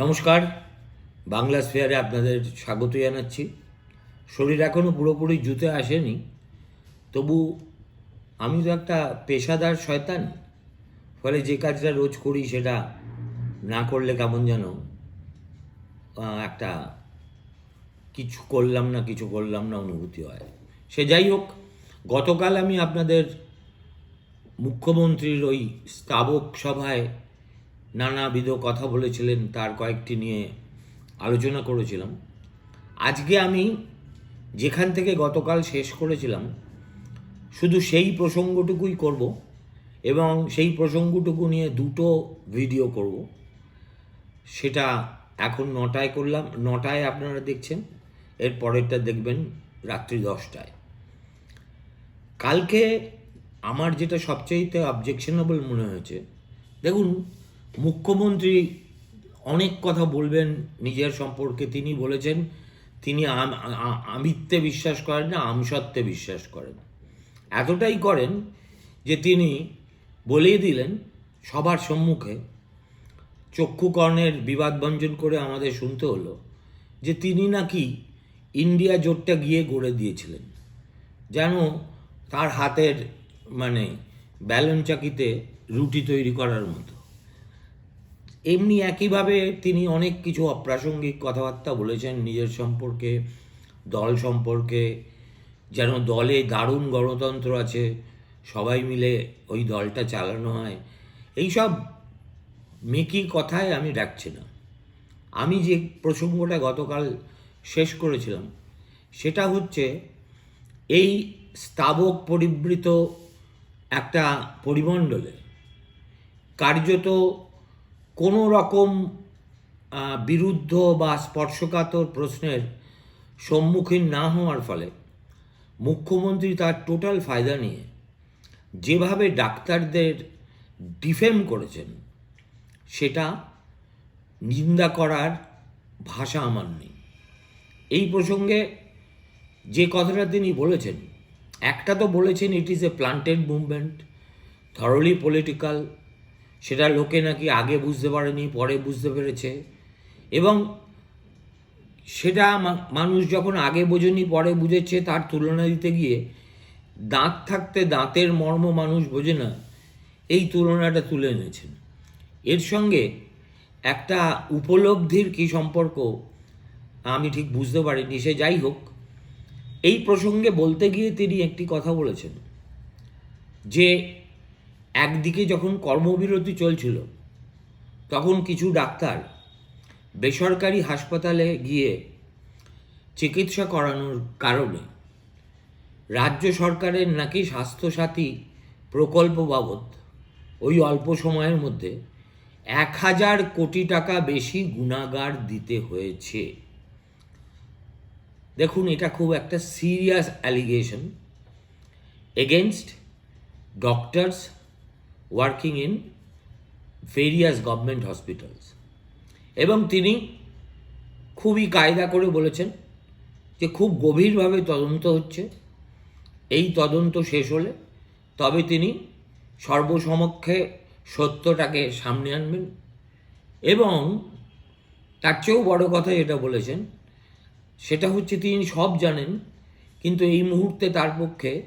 নমস্কার, বাংলা স্ফেয়ারে আপনাদের স্বাগত জানাচ্ছি। শরীর এখনও পুরোপুরি জুতে আসেনি, তবু আমি তো একটা পেশাদার শয়তান, ফলে যে কাজটা রোজ করি সেটা না করলে কেমন যেন একটা কিছু করলাম না, কিছু করলাম না অনুভূতি হয়। সে যাই হোক, গতকাল আমি আপনাদের মুখ্যমন্ত্রীর ওই স্তাবক সভায় নানাবিধ কথা বলেছিলেন, তার কয়েকটি নিয়ে আলোচনা করেছিলাম। আজকে আমি যেখান থেকে গতকাল শেষ করেছিলাম, শুধু সেই প্রসঙ্গটুকুই করব এবং সেই প্রসঙ্গটুকু নিয়ে দুটো ভিডিও করব। সেটা এখন নটায় করলাম, নটায় আপনারা দেখছেন, এর পরেরটা দেখবেন রাত্রি দশটায়। কালকে আমার যেটা সবচেয়ে অবজেকশনেবল মনে হয়েছে, দেখুন মুখ্যমন্ত্রী অনেক কথা বলবেন, নিজের সম্পর্কে তিনি বলেছেন, তিনি আমিত্বে বিশ্বাস করেন না, আমসত্ত্বে বিশ্বাস করেন। এতটাই করেন যে তিনি বলেই দিলেন সবার সম্মুখে চক্ষুকর্ণের বিবাদ বিবাদভঞ্জন করে আমাদের শুনতে হলো যে তিনি নাকি ইন্ডিয়া জোটটা গিয়ে গড়ে দিয়েছিলেন। যেন তার হাতের মানে ব্যালন চাকিতে রুটি তৈরি করার মতো। এমনি একইভাবে তিনি অনেক কিছু অপ্রাসঙ্গিক কথাবার্তা বলেছেন নিজের সম্পর্কে, দল সম্পর্কে, যেন দলে দারুণ গণতন্ত্র আছে, সবাই মিলে ওই দলটা চালানো হয়। এইসব মেকি কথায় আমি ডাকছি না। আমি যে প্রসঙ্গটা গতকাল শেষ করেছিলাম, সেটা হচ্ছে এই স্তাবক পরিবৃত একটা পরিমণ্ডলে কার্যত কোনো রকম বিরুদ্ধ বা স্পর্শকাতর প্রশ্নের সম্মুখীন না হওয়ার ফলে মুখ্যমন্ত্রী তার টোটাল ফায়দা নিয়ে যেভাবে ডাক্তারদের ডিফেম করেছেন, সেটা নিন্দা করার ভাষা আমার নেই। এই প্রসঙ্গে যে কথাটা তিনি বলেছেন, একটা তো বলেছেন it is a planted movement thoroughly political সেটা লোকে নাকি আগে বুঝতে পারেনি, পরে বুঝতে পেরেছে। এবং সেটা মানুষ যখন আগে বোঝেনি, পরে বুঝেছে, তার তুলনা দিতে গিয়ে দাঁত থাকতে দাঁতের মর্ম মানুষ বোঝে না, এই তুলনাটা তুলে এনেছেন। এর সঙ্গে একটা উপলব্ধির কি সম্পর্ক আমি ঠিক বুঝতে পারিনি, সে যাই হোক। এই প্রসঙ্গে বলতে গিয়ে তিনি একটি কথা বলেছেন, যে একদিকে যখন কর্মবিরতি চলছিল, তখন কিছু ডাক্তার বেসরকারি হাসপাতালে গিয়ে চিকিৎসা করানোর কারণে রাজ্য সরকারের নাকি স্বাস্থ্যসাথী প্রকল্প বাবদ ওই অল্প সময়ের মধ্যে এক হাজার কোটি টাকা বেশি গুণাগার দিতে হয়েছে। দেখুন, এটা খুব একটা serious allegation against doctors working in various government hospitals এবং তিনি খুবই কায়দা করে বলেছেন যে খুব গভীরভাবে তদন্ত হচ্ছে। এই তদন্ত শেষ হলে তবে তিনি সর্বসমক্ষে সত্যটাকে সামনে আনবেন এবং তার চেয়েও বড় কথা যেটা বলেছেন, সেটা হচ্ছে তিনি সব জানেন, কিন্তু এই মুহূর্তে তার পক্ষে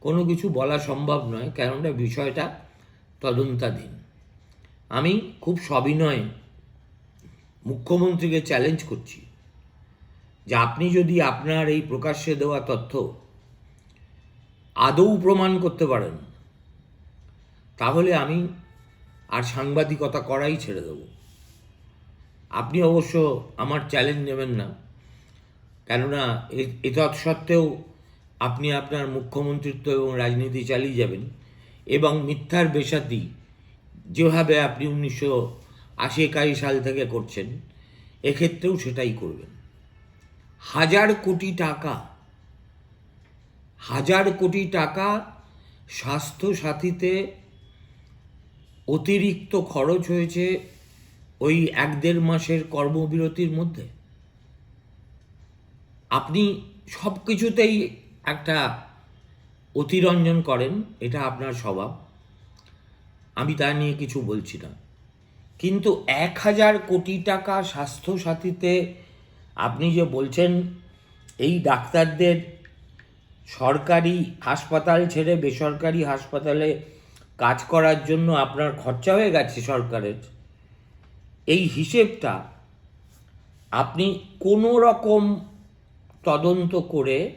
কোনো কিছু বলা সম্ভব নয়, কেননা বিষয়টা তদন্তাধীন। আমি খুব সবিনয়ে মুখ্যমন্ত্রীকে চ্যালেঞ্জ করছি যে আপনি যদি আপনার এই প্রকাশ্যে দেওয়া তথ্য আদৌ প্রমাণ করতে পারেন, তাহলে আমি আর সাংবাদিকতা করাই ছেড়ে দেব। আপনি অবশ্য আমার চ্যালেঞ্জ নেবেন না, কেননা এ- এতৎ সত্ত্বেও আপনি আপনার মুখ্যমন্ত্রিত্ব এবং রাজনীতি চালিয়ে যাবেন। এবং মিথ্যার বেসাতি যেভাবে আপনি উনিশশো আশি একাশি সাল থেকে করছেন, এক্ষেত্রেও সেটাই করবেন। হাজার কোটি টাকা, হাজার কোটি টাকা স্বাস্থ্য সাথীতে অতিরিক্ত খরচ হয়েছে ওই এক দেড় মাসের কর্মবিরতির মধ্যে। আপনি সব কিছুতেই একটা অতিরঞ্জন করেন, এটা আপনার স্বভাব। আমি তা নিয়ে কিছু বলছি না। কিন্তু এক হাজার কোটি টাকা স্বাস্থ্যসাথীতে আপনি যে বলছেন, এই ডাক্তারদের সরকারি হাসপাতাল ছেড়ে বেসরকারি হাসপাতালে কাজ করার জন্য আপনার খরচা হয়ে গেছে সরকারের। এই হিসেবটা আপনি কোনো রকম তদন্ত করে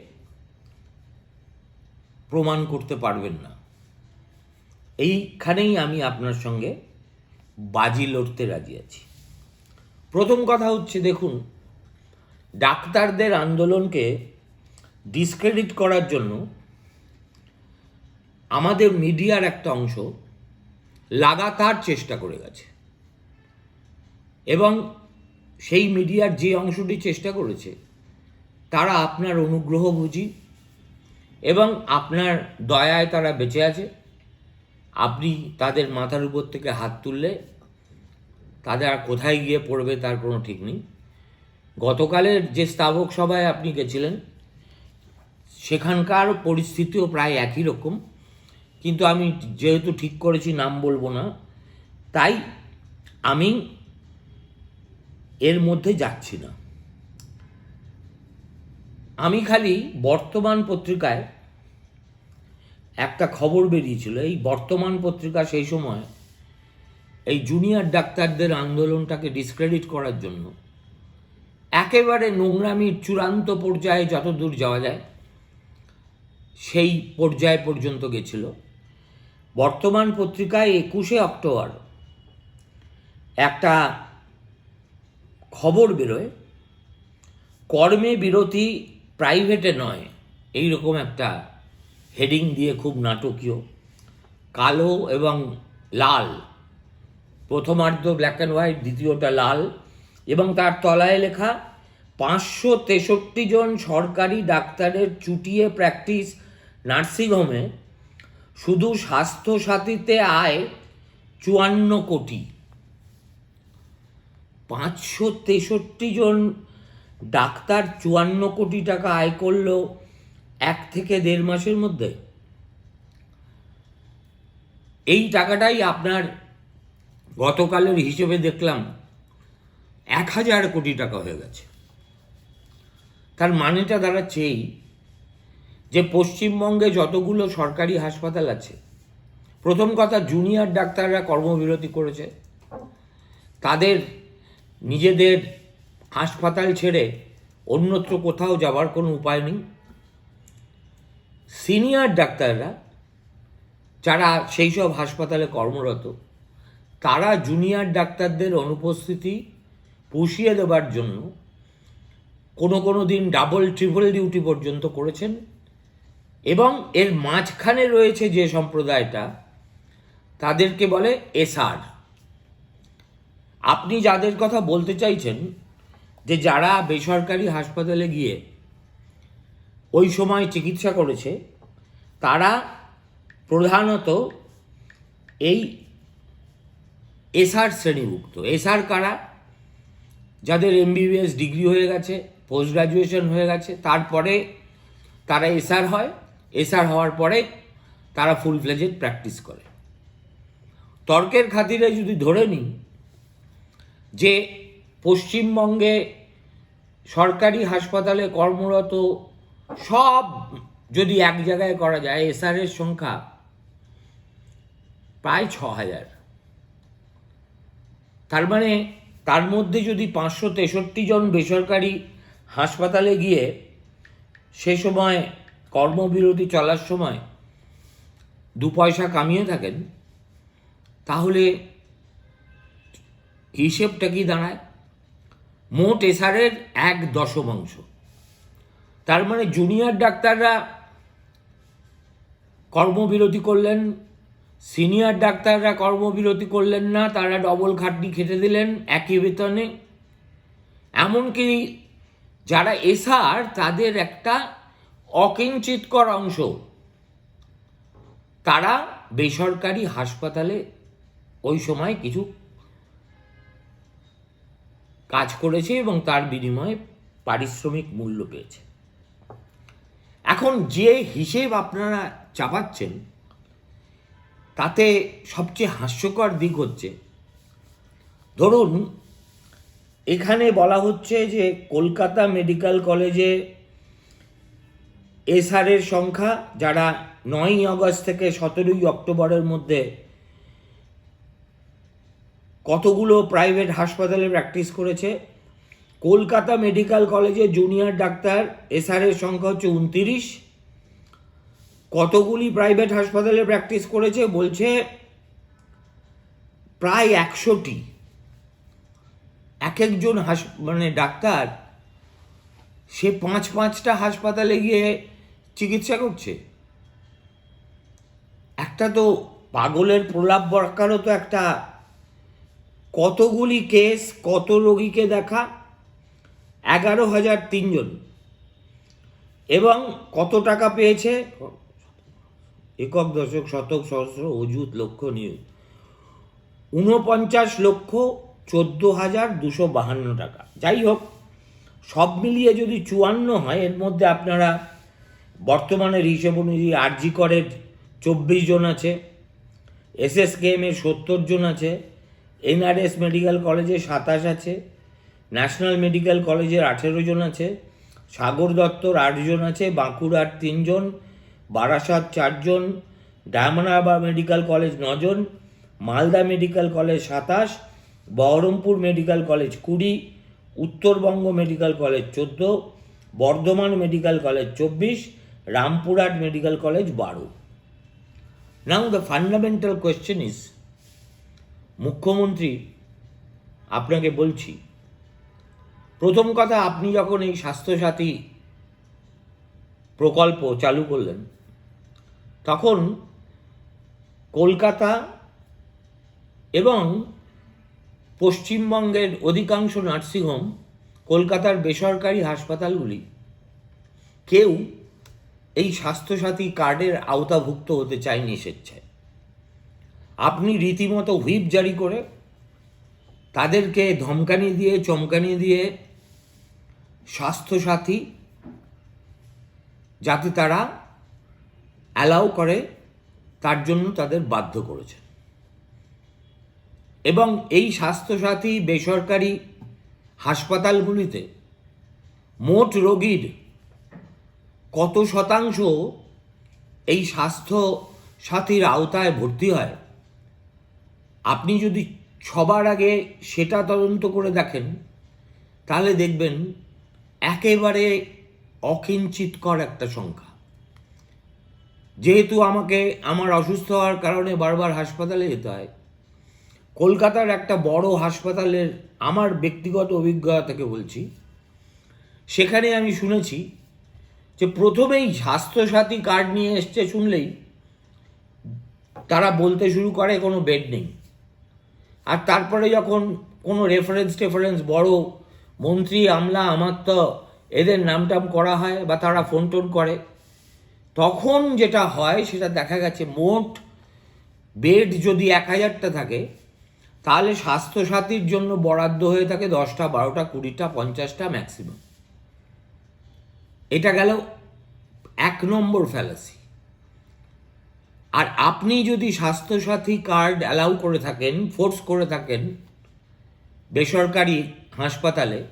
প্রমাণ করতে পারবেন না। এইখানেই আমি আপনার সঙ্গে বাজি লড়তে রাজি আছি। প্রথম কথা হচ্ছে, দেখুন, ডাক্তারদের আন্দোলনকে ডিসক্রেডিট করার জন্য আমাদের মিডিয়ার একটা অংশ লাগাতার চেষ্টা করে গেছে। এবং সেই মিডিয়ার যে অংশটি চেষ্টা করেছে, তারা আপনার অনুগ্রহ বুঝি এবং আপনার দয়ায় তারা বেঁচে আছে। আপনি তাদের মাথার উপর থেকে হাত তুললে তাদের আর কোথায় গিয়ে পড়বে তার কোনো ঠিক নেই। গতকালের যে স্তাবক সভায় আপনি গেছিলেন, সেখানকার পরিস্থিতিও প্রায় একই রকম। কিন্তু আমি যেহেতু ঠিক করেছি নাম বলব না, তাই আমি এর মধ্যে যাচ্ছি না। আমি খালি বর্তমান পত্রিকায় একটা খবর বেরিয়েছিল। এই বর্তমান পত্রিকা সেই সময় এই জুনিয়র ডাক্তারদের আন্দোলনটাকে ডিসক্রেডিট করার জন্য একেবারে নোংরামির চূড়ান্ত পর্যায়ে যত দূর যাওয়া যায়, সেই পর্যায় পর্যন্ত গেছিল। বর্তমান পত্রিকায় একুশে অক্টোবর একটা খবর বেরোয়, কর্মে বিরতি প্রাইভেটে নয় এই রকম একটা হেডিং দিয়ে খুব নাটকীয়। কালো এবং লাল। প্রথমার্ধ ব্ল্যাক অ্যান্ড হোয়াইট দ্বিতীয়টা লাল। এবং তার তলায় লেখা, পাঁচশো তেষট্টি জন সরকারি ডাক্তারের চুটিয়ে প্র্যাকটিস নার্সিংহোমে শুধু স্বাস্থ্যসাথীতে আয় চুয়ান্ন কোটি। পাঁচশো তেষট্টি জন ডাক্তার চুয়ান্ন কোটি টাকা আয় করল এক থেকে দেড় মাসের মধ্যে। এই টাকাটাই আপনার গতকালের হিসেবে দেখলাম এক হাজার কোটি টাকা হয়ে গেছে। তার মানেটা দাঁড়াচ্ছে এই যে পশ্চিমবঙ্গে যতগুলো সরকারি হাসপাতাল আছে, প্রথম কথা জুনিয়র ডাক্তাররা কর্মবিরতি করেছে। তাদের নিজেদের হাসপাতাল ছেড়ে অন্যত্র কোথাও যাবার কোনো উপায় নেই। সিনিয়র ডাক্তাররা যারা সেই সব হাসপাতালে কর্মরত, তারা জুনিয়র ডাক্তারদের অনুপস্থিতি পুষিয়ে দেবার জন্য কোনো কোনো দিন ডাবল, ট্রিপল ডিউটি পর্যন্ত করেছেন এবং এর মাঝখানে রয়েছে যে সম্প্রদায়টা, তাদেরকে বলে এসআর। আপনি যাদের কথা বলতে চাইছেন যে যারা বেসরকারি হাসপাতালে গিয়ে ওই সময় চিকিৎসা করেছে, তারা প্রধানত এই এসআর শ্রেণীভুক্ত। এসআর কারা? যাদের এমবিবিএস ডিগ্রি হয়ে গেছে পোস্ট গ্রাজুয়েশন হয়ে গেছে, তারপরে তারা এসআর হয়। এসআর হওয়ার পরে তারা ফুল ফ্লেজেড প্র্যাকটিস করে। তর্কের খাতিরে যদি ধরে নিই যে পশ্চিমবঙ্গে সরকারি হাসপাতালে কর্মরত সব যদি এক জায়গায় করা যায় এসআরের সংখ্যা প্রায় ছ হাজার। তার মানে তার মধ্যে যদি পাঁচশো তেষট্টি জন বেসরকারি হাসপাতালে গিয়ে সে সময় কর্মবিরতি চলার সময় দু পয়সা কামিয়ে থাকেন, তাহলে হিসেবটা কি দাঁড়ায়? মোট এসআরের এক দশমাংশ। তার মানে জুনিয়র ডাক্তাররা কর্মবিরতি করলেন, সিনিয়র ডাক্তাররা কর্মবিরতি করলেন না, তারা ডবল খাটনি খেটে দিলেন একই বেতনে। এমনকি যারা এসআর, তাদের একটা অকিঞ্চিতকর অংশ। তারা বেসরকারি হাসপাতালে ওই সময় কিছু কাজ করেছে এবং তার বিনিময়ে পারিশ্রমিক মূল্য পেয়েছে। এখন যে হিসেব আপনারা চাপাচ্ছেন, তাতে সবচেয়ে হাস্যকর দিক হচ্ছে, ধরুন, এখানে বলা হচ্ছে যে কলকাতা মেডিকেল কলেজে এসআরের সংখ্যা যারা নয়ই আগস্ট থেকে সতেরোই অক্টোবরের মধ্যে কতগুলো প্রাইভেট হাসপাতালে প্র্যাকটিস করেছে? কলকাতা মেডিকেল কলেজে জুনিয়র ডাক্তার এসআরের সংখ্যা হচ্ছে উনতিরিশ। কতগুলি প্রাইভেট হাসপাতালে প্র্যাকটিস করেছে? বলছে প্রায় একশোটি। এক একজন হাস মানে ডাক্তার, সে পাঁচ পাঁচটা হাসপাতালে গিয়ে চিকিৎসা করছে। একটা তো পাগলের প্রলাপ বরকারও তো একটা কতগুলি কেস কত রোগীকে দেখা? এগারো হাজার তিনজন। এবং কত টাকা পেয়েছে? একক দশক, শতক, সহস্র, অযুত, লক্ষ নিয়োগ ঊনপঞ্চাশ লক্ষ, চোদ্দ হাজার দুশো বাহান্ন টাকা। যাই হোক, সব মিলিয়ে যদি চুয়ান্ন হয়, এর মধ্যে আপনারা বর্তমানের হিসেব অনুযায়ী আরজি করের চব্বিশ জন আছে এস এস কে এসএসকেএমের সত্তর জন আছে এনআরএস মেডিকেল কলেজে সাতাশ আছে ন্যাশনাল মেডিকেল কলেজের আঠেরো জন আছে, সাগর দত্তর আটজন আছে, বাঁকুড়ার তিনজন বারাসাত চারজন ডায়মন্ড মেডিকেল কলেজ নজন মালদা মেডিকেল কলেজ সাতাশ, বহরমপুর মেডিকেল কলেজ কুড়ি, উত্তরবঙ্গ মেডিকেল কলেজ চোদ্দ, বর্ধমান মেডিকেল কলেজ চব্বিশ, রামপুরহাট মেডিকেল কলেজ বারো। Now the fundamental question is মুখ্যমন্ত্রী, আপনাকে বলছি, প্রথম কথা আপনি যখন এই স্বাস্থ্যসাথী প্রকল্প চালু করলেন, তখন কলকাতা এবং পশ্চিমবঙ্গের অধিকাংশ নার্সিংহোম কলকাতার বেসরকারি হাসপাতালগুলি, কেউ এই স্বাস্থ্যসাথী কার্ডের আওতাভুক্ত হতে চায়নি স্বেচ্ছায়। আপনি রীতিমতো হুইপ জারি করে তাদেরকে ধমকানি দিয়ে, চমকানি দিয়ে স্বাস্থ্যসাথী যাতে তারা অ্যালাউ করে, তার জন্য তাদের বাধ্য করেছে। এবং এই স্বাস্থ্যসাথী বেসরকারি হাসপাতালগুলিতে মোট রোগীর কত শতাংশ এই স্বাস্থ্য সাথীর আওতায় ভর্তি হয় আপনি যদি সবার আগে সেটা তদন্ত করে দেখেন, তাহলে দেখবেন একেবারে অকিঞ্চিতকর একটা সংখ্যা। যেহেতু আমাকে, আমার অসুস্থ হওয়ার কারণে বারবার হাসপাতালে যেতে হয়, কলকাতার একটা বড় হাসপাতালের আমার ব্যক্তিগত অভিজ্ঞতা থেকে বলছি, সেখানে আমি শুনেছি যে প্রথমেই স্বাস্থ্যসাথী কার্ড নিয়ে এসছে শুনলেই, তারা বলতে শুরু করে কোনো বেড নেই। আর তারপরে যখন কোনো রেফারেন্স টেফারেন্স বড় মন্ত্রী, আমলা আমার তো এদের নামটাম করা হয় বা তারা ফোন টোন করে, তখন যেটা হয় সেটা দেখা গেছে মোট বেড যদি এক হাজারটা থাকে, তাহলে স্বাস্থ্যসাথীর জন্য বরাদ্দ হয়ে থাকে দশটা, বারোটা, কুড়িটা, পঞ্চাশটা ম্যাক্সিমাম এটা গেল এক নম্বর ফ্যালাসি আর আপনি যদি স্বাস্থ্যসাথী কার্ড অ্যালাউ করে থাকেন, ফোর্স করে থাকেন, বেসরকারি হাসপাতালে,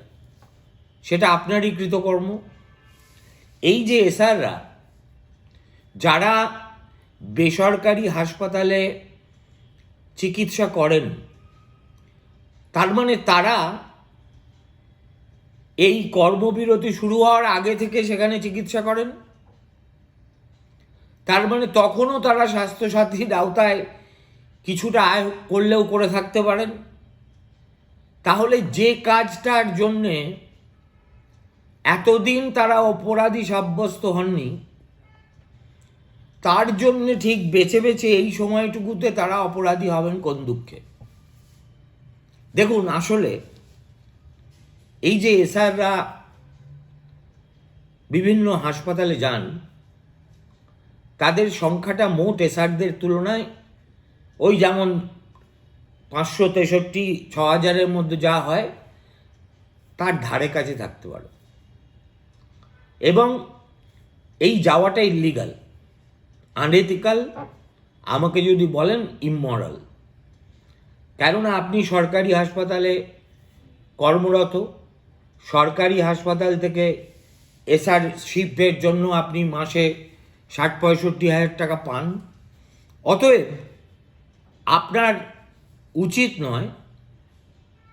সেটা আপনারই কৃতকর্ম। এই যে এসআররা, যারা বেসরকারি হাসপাতালে চিকিৎসা করেন, তার মানে তারা এই কর্মবিরতি শুরু হওয়ার আগে থেকে সেখানে চিকিৎসা করেন? তার মানে তখনও তারা স্বাস্থ্যসাথীর আওতায় কিছুটা আয় করলেও করে থাকতে পারেন। তাহলে যে কাজটার জন্যে এতদিন তারা অপরাধী সাব্যস্ত হননি, তার জন্য ঠিক বেছে বেছে এই সময়টুকুতে তারা অপরাধী হবেন কোন দুঃখে। দেখুন, আসলে এই যে এসআররা বিভিন্ন হাসপাতালে যান তাদের সংখ্যাটা মোট এসআরদের তুলনায় ওই যেমন পাঁচশো তেষট্টি, ছ হাজারের মধ্যে যা হয়, তার ধারে কাছে থাকতে পারে। এবং এই যাওয়াটা ইলিগাল আনএথিক্যাল আমাকে যদি বলেন ইমমরাল কেননা আপনি সরকারি হাসপাতালে কর্মরত, সরকারি হাসপাতাল থেকে এসআর শিফটের জন্য আপনি মাসে ষাট পঁয়ষট্টি হাজার টাকা পান। অতএব আপনার উচিত নয়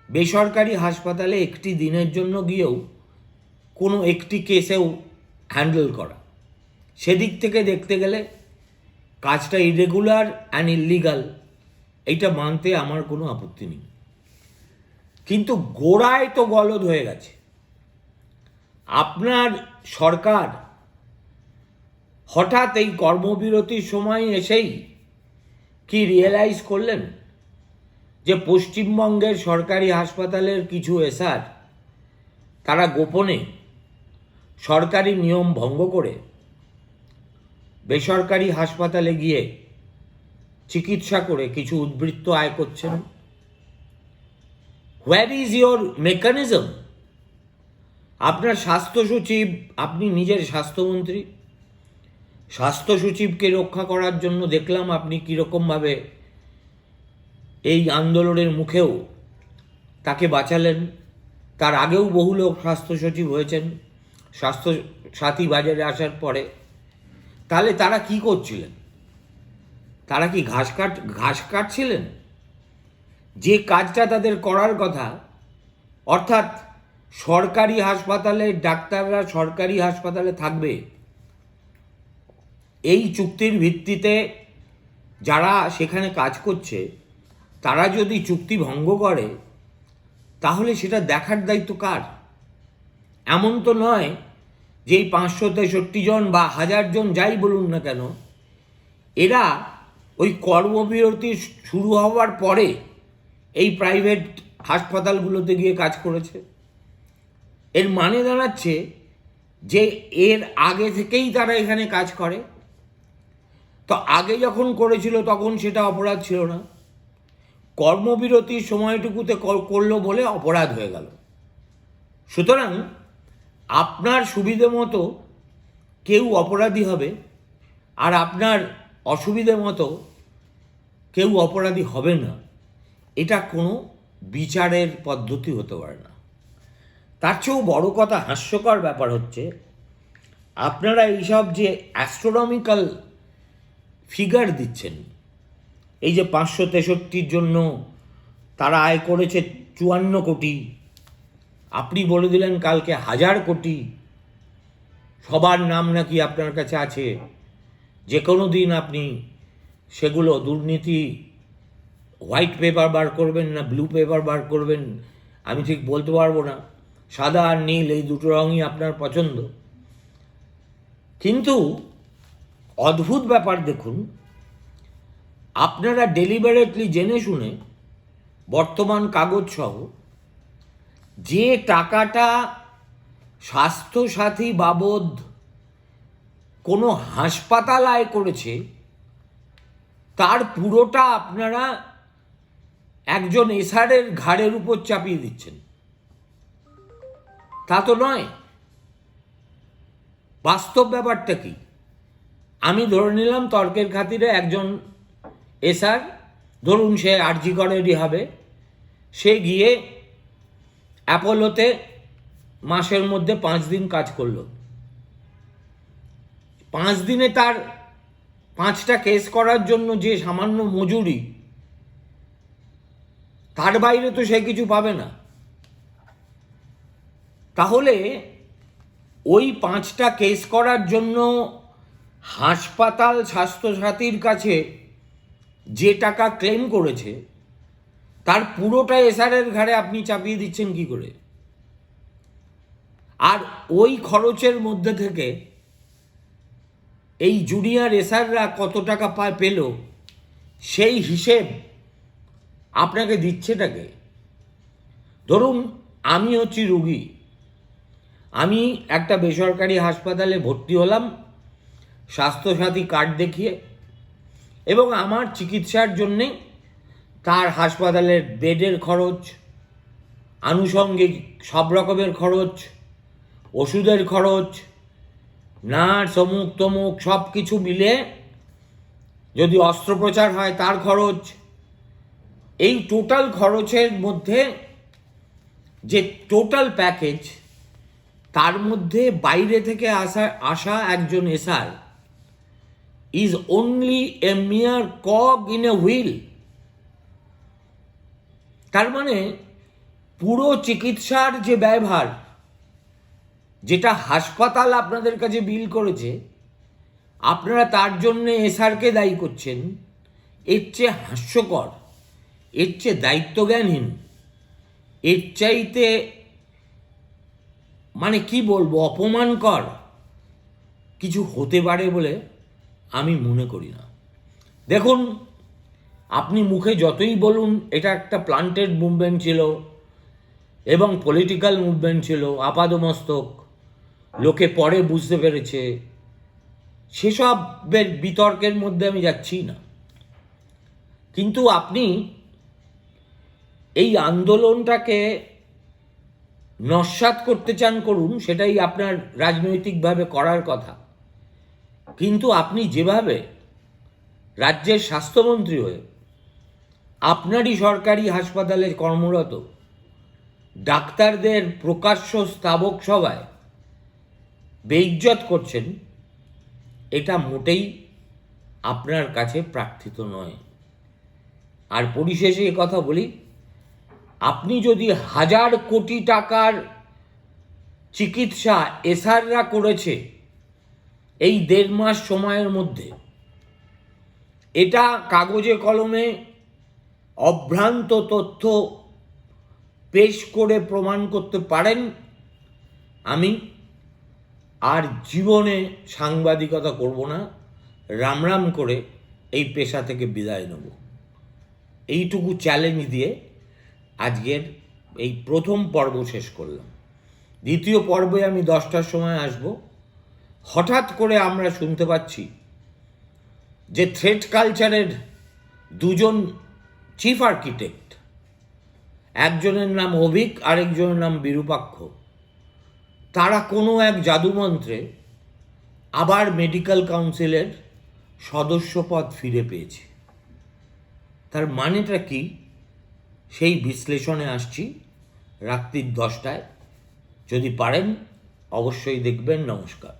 বেসরকারি হাসপাতালে একটি দিনের জন্য গিয়েও কোনো একটি কেসেও হ্যান্ডেল করা। সেদিক থেকে দেখতে গেলে কাজটা ইরেগুলার অ্যান্ড ইলিগাল এইটা মানতে আমার কোনো আপত্তি নেই। কিন্তু গোড়ায় তো গলদ হয়ে গেছে। আপনার সরকার হঠাৎ এই কর্মবিরতির সময় এসেই কি রিয়েলাইজ করলেন? যে পশ্চিমবঙ্গের সরকারি হাসপাতালের কিছু এসআর তারা গোপনে সরকারি নিয়ম ভঙ্গ করে বেসরকারি হাসপাতালে গিয়ে চিকিৎসা করে কিছু উদ্বৃত্ত আয় করছেন। হোয়ার ইজ ইয়োর মেকানিজম আপনার স্বাস্থ্য সচিব আপনি নিজের স্বাস্থ্যমন্ত্রী। স্বাস্থ্য সচিবকে রক্ষা করার জন্য দেখলাম আপনি কীরকমভাবে এই আন্দোলনের মুখেও তাকে বাঁচালেন। তার আগেও বহু লোক স্বাস্থ্য সচিব হয়েছেন, স্বাস্থ্য সাথী বাজারে আসার পরে। তাহলে তারা কি করছিলেন? তারা কি ঘাস কাট, ঘাস কাটছিলেন? যে কাজটা তাদের করার কথা, অর্থাৎ সরকারি হাসপাতালে ডাক্তাররা সরকারি হাসপাতালে থাকবে এই চুক্তির ভিত্তিতে যারা সেখানে কাজ করছে, তারা যদি চুক্তি ভঙ্গ করে, তাহলে সেটা দেখার দায়িত্ব কার? এমন তো নয় যে এই পাঁচশো তেষট্টি জন বা হাজার জন যাই বলুন না কেন, এরা ওই কর্মবিরতি শুরু হওয়ার পরে এই প্রাইভেট হাসপাতালগুলোতে গিয়ে কাজ করেছে। এর মানে দাঁড়াচ্ছে যে এর আগে থেকেই তারা এখানে কাজ করে। তো আগে যখন করেছিল তখন সেটা অপরাধ ছিল না। কর্মবিরতির সময়টুকুতে কর- করল বলে অপরাধ হয়ে গেল। সুতরাং আপনার সুবিধে মতো কেউ অপরাধী হবে আর আপনার অসুবিধে মতো কেউ অপরাধী হবে না। এটা কোনো বিচারের পদ্ধতি হতে পারে না। তার চেয়েও বড় কথা হাস্যকর ব্যাপার হচ্ছে, আপনারা এইসব যে অ্যাস্ট্রোনমিক্যাল ফিগার দিচ্ছেন। এই যে পাঁচশো তেষট্টির জন্য তারা আয় করেছে চুয়ান্ন কোটি, আপনি বলে দিলেন কালকে হাজার কোটি, সবার নাম নাকি আপনার কাছে আছে। যে কোনো দিন আপনি সেগুলো দুর্নীতি, হোয়াইট পেপার বার করবেন না, ব্লু পেপার বার করবেন, আমি ঠিক বলতে পারব না। সাদা আর নীল, এই দুটো রঙই আপনার পছন্দ। কিন্তু অদ্ভুত ব্যাপার দেখুন, আপনারা ডেলিভারেটলি জেনে শুনে বর্তমান কাগজ সহ যে টাকাটা স্বাস্থ্যসাথী বাবদ কোনো হাসপাতাল আয় করেছে, তার পুরোটা আপনারা একজন এসারের ঘাড়ের উপর চাপিয়ে দিচ্ছেন। তা তো নয়। বাস্তব ব্যাপারটা কি? আমি ধরে নিলাম তর্কের খাতিরে একজন এসআর, ধরুন সে আরজি করেরই হবে সে গিয়ে অ্যাপোলোতে মাসের মধ্যে পাঁচ দিন কাজ করল। পাঁচ দিনে তার পাঁচটা কেস করার জন্য যে সামান্য মজুরি, তার বাইরে তো সে কিছু পাবে না। তাহলে ওই পাঁচটা কেস করার জন্য হাসপাতাল স্বাস্থ্যসাথীর কাছে যে টাকা ক্লেম করেছে, তার পুরোটা এসআরের ঘাড়ে আপনি চাপিয়ে দিচ্ছেন কি করে? আর ওই খরচের মধ্যে থেকে এই জুনিয়র এসআররা কত টাকা পায় পেল, সেই হিসেব আপনাকে দিচ্ছেটাকে ধরুন, আমি হচ্ছি রুগী, আমি একটা বেসরকারি হাসপাতালে ভর্তি হলাম স্বাস্থ্যসাথী কার্ড দেখিয়ে এবং আমার চিকিৎসার জন্যে তার হাসপাতালের বেডের খরচ, আনুষঙ্গিক সব রকমের খরচ, ওষুধের খরচ, নার্স অমুক তমুক সব কিছু মিলে যদি অস্ত্রোপচার হয় তার খরচ। এই টোটাল খরচের মধ্যে যে টোটাল প্যাকেজ, তার মধ্যে বাইরে থেকে আসা আসা একজন এসআর ইজ অনলি এ মিয়ার কগ ইন এ হুইল তার মানে পুরো চিকিৎসার যে ব্যয়ভার, যেটা হাসপাতাল আপনাদের কাছে বিল করেছে, আপনারা তার জন্য এসআরকে দায়ী করছেন, এর চেয়ে হাস্যকর, এর চেয়ে দায়িত্বজ্ঞানহীন, এর চাইতে মানে কি বলব, অপমানকর কিছু হতে পারে বলে আমি মনে করি না। দেখুন, আপনি মুখে যতই বলুন, এটা একটা প্লান্টেড মুভমেন্ট ছিল এবং পলিটিক্যাল মুভমেন্ট ছিল, আপাদমস্তক, লোকে পরে বুঝতে পেরেছে। সেসবের বিতর্কের মধ্যে আমি যাচ্ছি না। কিন্তু আপনি এই আন্দোলনটাকে নস্বাত করতে চান করুন, সেটাই আপনার রাজনৈতিকভাবে করার কথা। কিন্তু আপনি যেভাবে রাজ্যের স্বাস্থ্যমন্ত্রী হয়ে আপনারই সরকারি হাসপাতালে কর্মরত ডাক্তারদের প্রকাশ্য স্তাবক সভায় বেইজ্জত করছেন, এটা মোটেই আপনার কাছে প্রার্থিত নয়। আর পরিশেষে এ কথা বলি, আপনি যদি হাজার কোটি টাকার চিকিৎসা এসআররা করেছে এই দেড় মাস সময়ের মধ্যে এটা কাগজে কলমে অভ্রান্ত তথ্য পেশ করে প্রমাণ করতে পারেন। আমি আর জীবনে সাংবাদিকতা করব না, রাম রাম করে এই পেশা থেকে বিদায় নেব। এইটুকু চ্যালেঞ্জ দিয়ে আজকের এই প্রথম পর্ব শেষ করলাম। দ্বিতীয় পর্বে আমি দশটার সময় আসব। হঠাৎ করে আমরা শুনতে পাচ্ছি যে থ্রেড কালচারের দুজন চিফ আর্কিটেক্ট, একজনের নাম অভিক, আরেকজনের নাম বিরূপাক্ষ। তারা কোনো এক জাদুমন্ত্রে আবার মেডিকেল কাউন্সিলের সদস্যপদ ফিরে পেয়েছে। তার মানেটা কি? সেই বিশ্লেষণে আসছি রাত্রির দশটায়। যদি পারেন, অবশ্যই দেখবেন। নমস্কার।